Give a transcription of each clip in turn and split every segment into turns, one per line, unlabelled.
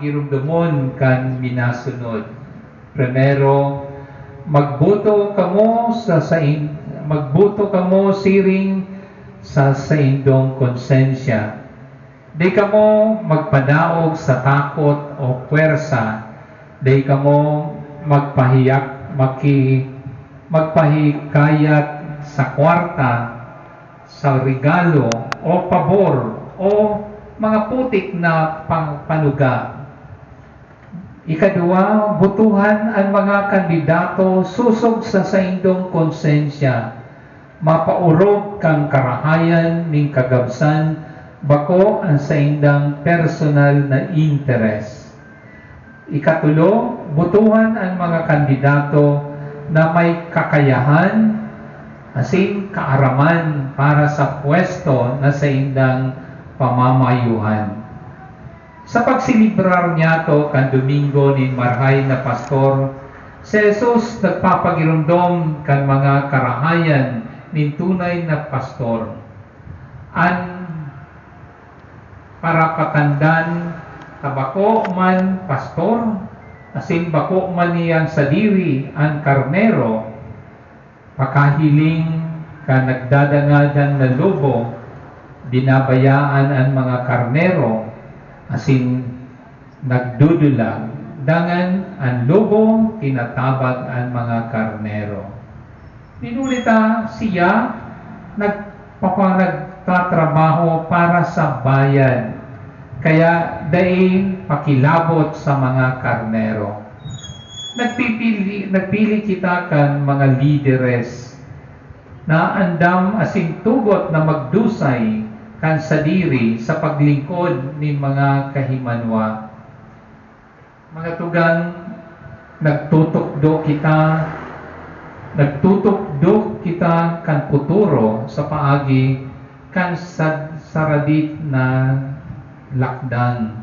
girumdumon kan minasunod. Primero, magbuto kamo sa sain magbuto kamo siring sa saindong konsensya. Di kamo magpadaog sa takot o puwersa. Di kamo magpahiyak, maki, magpahikayat sa kwarta, sa regalo o pabor o mga putik na pang panuga. Ikadua, butuhan ang mga kandidato susog sa saindong konsensya. Mapaurog kang karahayan ning kagabsan bako ang saindang personal na interes. Ikatulo, butuhan ang mga kandidato na may kakayahan asin kaaraman para sa pwesto na sa indang pamamayuhan. Sa pagsilibrar niya to kan Domingo ni Marhay na pastor, si Jesus nagpapagirumdom kan mga karahayan ni tunay na pastor. An para patandan tabako man pastor, asin bako man niyang sa diri ang karnero, pakahiling ka nagdadangadan na lobo, dinabayaan ang mga karnero, asin nagdudulag, dangan ang lobo, tinatabag ang mga karnero. Ninulita siya, nagpapanagtatrabaho para sa bayan, kaya daing pakilabot sa mga karnero. Nagpipili, nagpili kita kan mga lideres na andam asing tugot na magdusay kan sadiri sa paglingkod ni mga kahimanwa. Mga tugang nagtutukdo kita nagtutukdo kita kan puturo sa paagi kan sad, saradit na lakdan.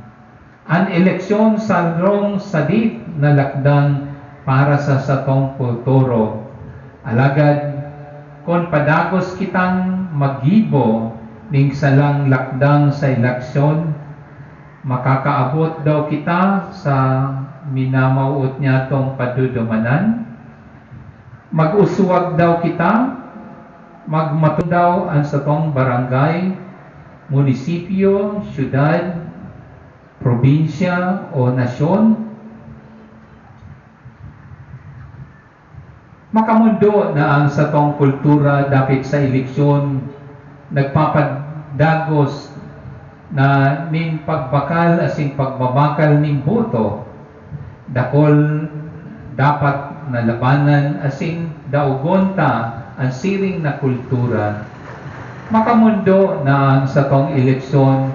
An eleksyon sa rong sadit na lakdan para sa satong puturo. Alagad, kon padagos kitang magibo ning salang lakdang sa eleksyon, makakaabot daw kita sa minamauot niya tong padudumanan. Mag-uswag daw kita, magmato daw ang satong barangay, munisipyo, syudad, probinsya o nasyon. Makamundo na ang satong kultura dapit sa eleksyon nagpapadagos na ning pagbakal asing pagbabakal ning boto dakol dapat na labanan asing daugonta ang siring na kultura. Makamundo na ang satong eleksyon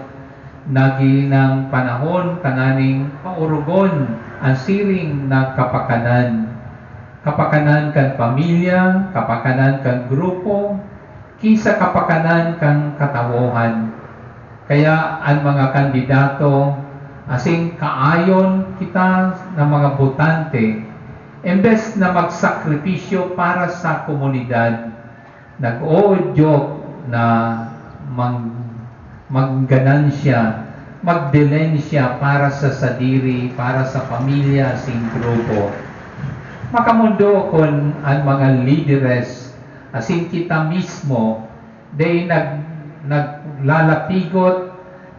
nagi panahon kananing paurugon ang siring na kapakanan. Kapakanan kan pamilya kapakanan kan grupo kisa kapakanan kang katawohan. Kaya ang mga kandidato, asing kaayon kita ng mga botante, imbes na magsakripisyo para sa komunidad, nag-oodyo na mag, magganansya, magdelensya para sa sadiri, para sa pamilya, sing grupo. Makamundo kon ang mga lideres asin kita mismo day nag naglalapigot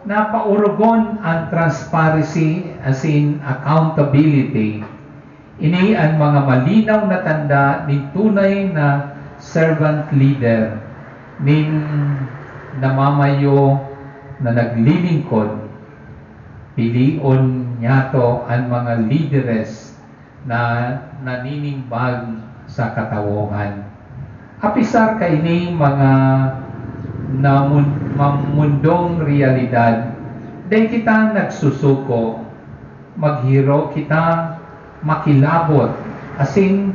na paurugon ang transparency asin accountability. Ini ang mga malinaw na tanda ni tunay na servant leader nin namamayo na naglilingkod. Pilion niya to ang mga leaderes na naninimbag sa katawungan apisar kaini mga namun mamundong realidad. Dahil kita nagsusuko maghiro kita makilabot. Asin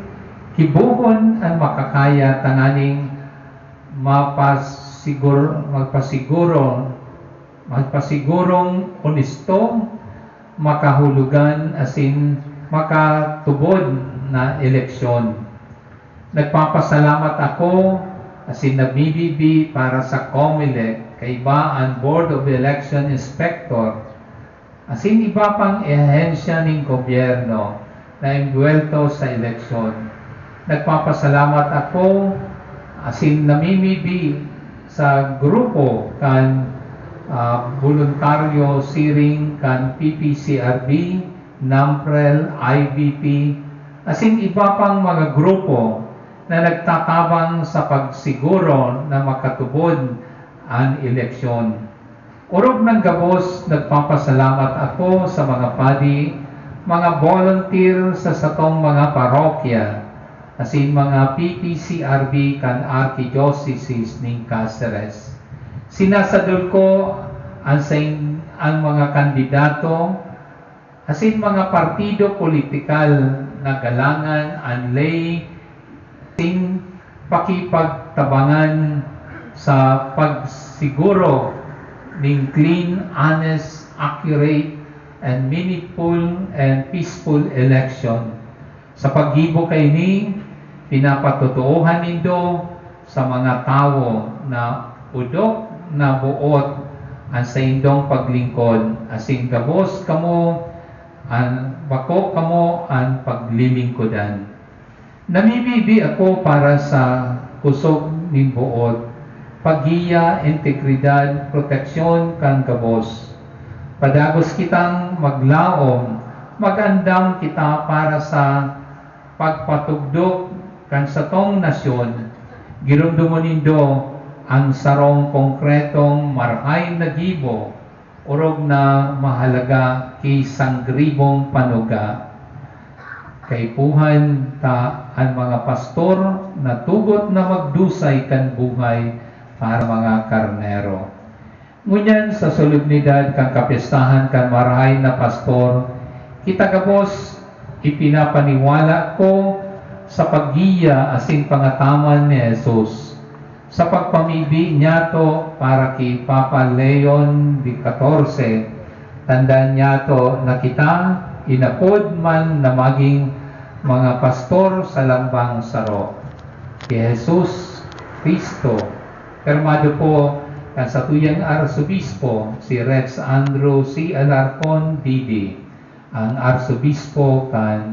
kibuhon ang makakaya tananing mapasiguro magpasiguro magpasigurong honesto makahulugan asin makatubod na eleksyon Nagpapasalamat ako asin nagbibibi para sa COMELEC kay ba ang Board of Election Inspector asin iba pang ehensya ng gobyerno na imbuelto sa eleksyon. Nagpapasalamat ako asin namimibi sa grupo kan ah, voluntaryo siring kan PPCRB, NAMPREL, IBP, asin iba pang mga grupo na nagtatabang sa pagsiguro na makatubod ang eleksyon. Urog ng gabos, nagpapasalamat ako sa mga padi, mga volunteer sa satong mga parokya, asin mga PPCRB kan Archdiocese ng Cáceres. Sinasadol ko ang, saing- ang mga kandidato, asin mga partido politikal na galangan ang lay ting pakipagtabangan sa pagsiguro ng clean, honest, accurate, and meaningful and peaceful election. Sa paggibo kay ni, pinapatutuuhan nindo sa mga tao na udok na buot ang sa indong paglingkod asing gabos kamo ang bako kamo ang paglilingkodan. Namibibi ako para sa kusog ning buot, pagiya, integridad, proteksyon kan gabos. Padagos kitang maglaom, magandam kita para sa pagpatugdok kan sa tong nasyon. Girundumonindo ang sarong konkretong marhay na gibo, urog na mahalaga kay sangribong panuga kay puhan ta ang mga pastor na tugot na magdusay kan buhay para mga karnero. Ngunyan sa solemnidad kang kapistahan kan marahay na pastor, kita gabos ipinapaniwala ko sa paggiya asing pangataman ni Jesus sa pagpamibi niya to para kay Papa Leon XIV. Tandaan niya to na kita inapod man na maging mga pastor sa lambang saro. Kay Jesus Cristo, permado po kan sa tuyang arsobispo si Rex Andrew C. Alarcon, D.D., ang arsobispo kan